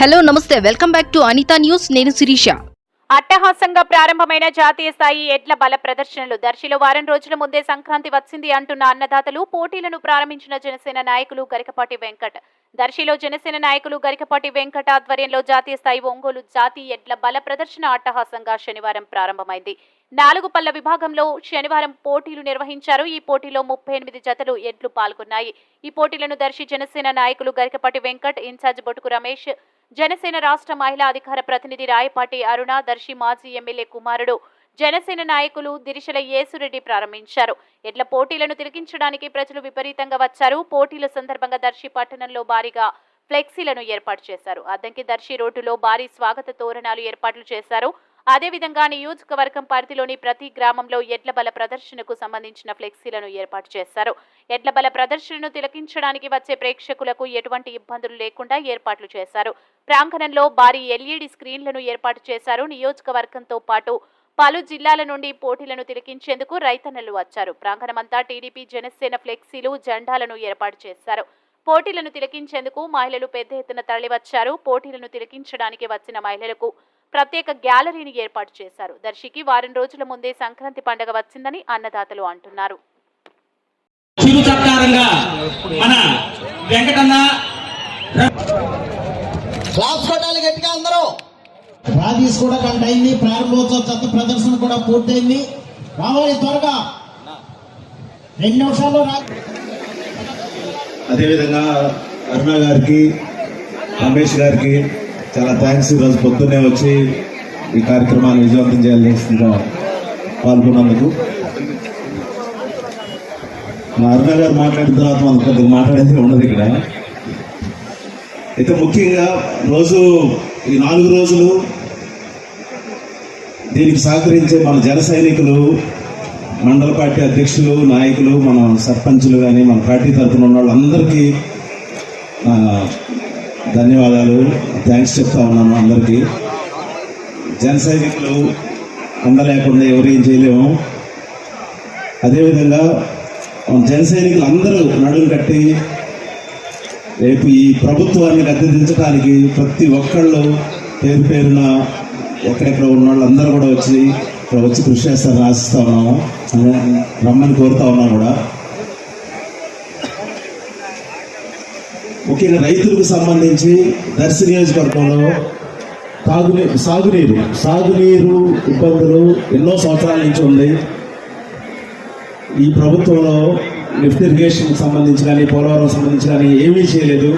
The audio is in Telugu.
హలో నమస్తే. Welcome back to Anitha news. నేను శిరీష. అట్టహాసంగా ప్రారంభమైన జాతీయ స్థాయి ఎడ్ల బల ప్రదర్శనలు. దర్శిలో వారం రోజుల ముందే సంక్రాంతి వచ్చింది అంటున్న అన్నదాతలు పోటీలను ప్రారంభించిన జనసేన నాయకులు గరికపాటి వెంకట్. దర్శిలో జనసేన నాయకులు గరికపాటి వెంకట ఆధ్వర్యంలో జాతీయ స్థాయి ఒంగోలు జాతీయ ఎడ్ల బల ప్రదర్శన అట్టహాసంగా శనివారం ప్రారంభమైంది. నాలుగు పల్ల విభాగంలో శనివారం పోటీలు నిర్వహించారు. ఈ పోటీలో ముప్పై ఎనిమిది జతలు ఎడ్లు పాల్గొన్నాయి. ఈ పోటీలను దర్శి జనసేన నాయకులు గరికపాటి వెంకట్ ఇన్ఛార్జ్ బొటుకు రమేష్ జనసేన రాష్ట్ర మహిళా అధికార ప్రతినిధి రాయపాటి అరుణ దర్శి మాజీ ఎమ్మెల్యే కుమారుడు జనసేన నాయకులు దిరిశల యేసురెడ్డి ప్రారంభించారు. ఎడ్ల పోటీలను తిరిగించడానికి ప్రజలు విపరీతంగా వచ్చారు. పోటీల సందర్భంగా దర్శి పట్టణంలో భారీగా ఫ్లెక్సీలను ఏర్పాటు చేశారు. అద్దంకి దర్శి రోడ్డులో భారీ స్వాగత తోరణాలు ఏర్పాట్లు చేశారు. అదేవిధంగా నియోజకవర్గం పరిధిలోని ప్రతి గ్రామంలో ఎడ్ల బల ప్రదర్శనకు సంబంధించిన ఫ్లెక్సీలను ఏర్పాటు చేశారు. ఎడ్ల బల ప్రదర్శనను తిలకించడానికి వచ్చే ప్రేక్షకులకు ఎటువంటి ఇబ్బందులు లేకుండా ఏర్పాట్లు చేశారు. ప్రాంగణంలో భారీ ఎల్ఈడి స్క్రీన్లను ఏర్పాటు చేశారు. నియోజకవర్గంతో పాటు పలు జిల్లాల నుండి పోటీలను తిలకించేందుకు రైతన్నలు వచ్చారు. ప్రాంగణమంతా టీడీపీ జనసేన ఫ్లెక్సీలు జెండాలను ఏర్పాటు చేశారు. పోటీలను తిలకించేందుకు మహిళలు పెద్ద ఎత్తున తరలివచ్చారు. పోటీలను తిలకించడానికి వచ్చిన మహిళలకు ప్రత్యేక గ్యాలరీని ఏర్పాటు చేశారు. దర్శికి వారం రోజుల ముందే సంక్రాంతి పండుగ వచ్చిందని అన్నదాతలు అంటున్నారు. రాజీస్ కూడా కంట అయింది ప్రారంభోత్సవ చెత్త ప్రదర్శన కూడా పూర్తయింది. రావాలి త్వరగా. రెండు నిమిషాల్లో రా అదేవిధంగా అరుణ గారికి రమేష్ గారికి చాలా థ్యాంక్స్ ఈరోజు పొద్దున్నే వచ్చి ఈ కార్యక్రమాన్ని విజయవంతం చేయాల్సిందిగా పాల్గొన్నందుకు. మా అరుణ గారు మాట్లాడిన తర్వాత మనం కొద్దిగా మాట్లాడేది ఉండదు ఇక్కడ. అయితే ముఖ్యంగా రోజు ఈ నాలుగు రోజులు దీనికి సహకరించే మన జన సైనికులు మండల పార్టీ అధ్యక్షులు నాయకులు మన సర్పంచులు కానీ మన పార్టీ తరఫున ఉన్న వాళ్ళందరికీ ధన్యవాదాలు. థ్యాంక్స్ చెప్తా ఉన్నాను అందరికీ. జన సైనికులు ఉండలేకుండా ఎవరు ఏం చేయలేము. అదేవిధంగా మన జన సైనికులు అందరూ నడులు కట్టి రేపు ఈ ప్రభుత్వాన్ని గద్దెదించడానికి ప్రతి ఒక్కళ్ళు పేరు పేరున ఎక్కడెక్కడ ఉన్న వాళ్ళందరూ కూడా వచ్చి ఇక్కడ వచ్చి కృషి చేస్తారని రాసిస్తా ఉన్నాము అదే రమ్మని కోరుతా ఉన్నాం కూడా. ముఖ్యంగా రైతులకు సంబంధించి దర్శి నియోజకవర్గంలో తాగునీరు సాగునీరు సాగునీరు ఇబ్బందులు ఎన్నో సంవత్సరాల నుంచి ఉంది. ఈ ప్రభుత్వంలో లిఫ్ట్ ఇరిగేషన్కి సంబంధించి కానీ పోలవరం సంబంధించి కానీ ఏమీ చేయలేదు.